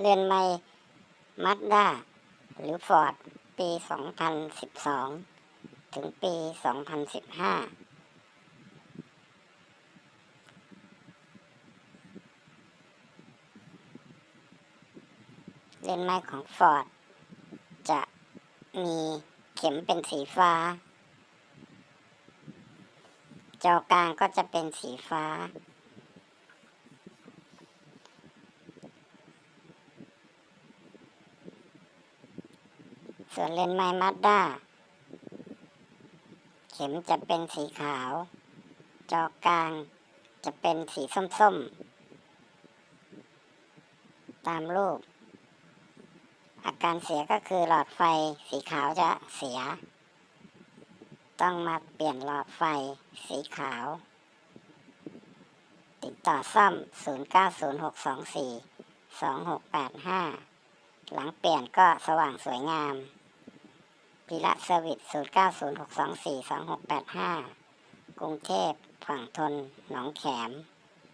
เรือนไม่มัดด้าหรือฟอร์ด ปี 2012 ถึงปี 2015เลนส์ไม้ของฟอร์ดจะมีเข็มเป็นสีฟ้า จอกลางก็จะเป็นสีฟ้า ส่วนเลนส์ไมมัดด้าเข็มจะเป็นสีขาว จอกลางจะเป็นสีส้มๆ ตามรูป อาการเสียก็คือหลอดไฟสีขาวจะเสีย ต้องมาเปลี่ยนหลอดไฟสีขาว ติดต่อซ่อม 0906242685 หลังเปลี่ยนก็สว่างสวยงาม พิระเซอร์วิส0906242685กรุงเทพฝั่งทนหนองแขม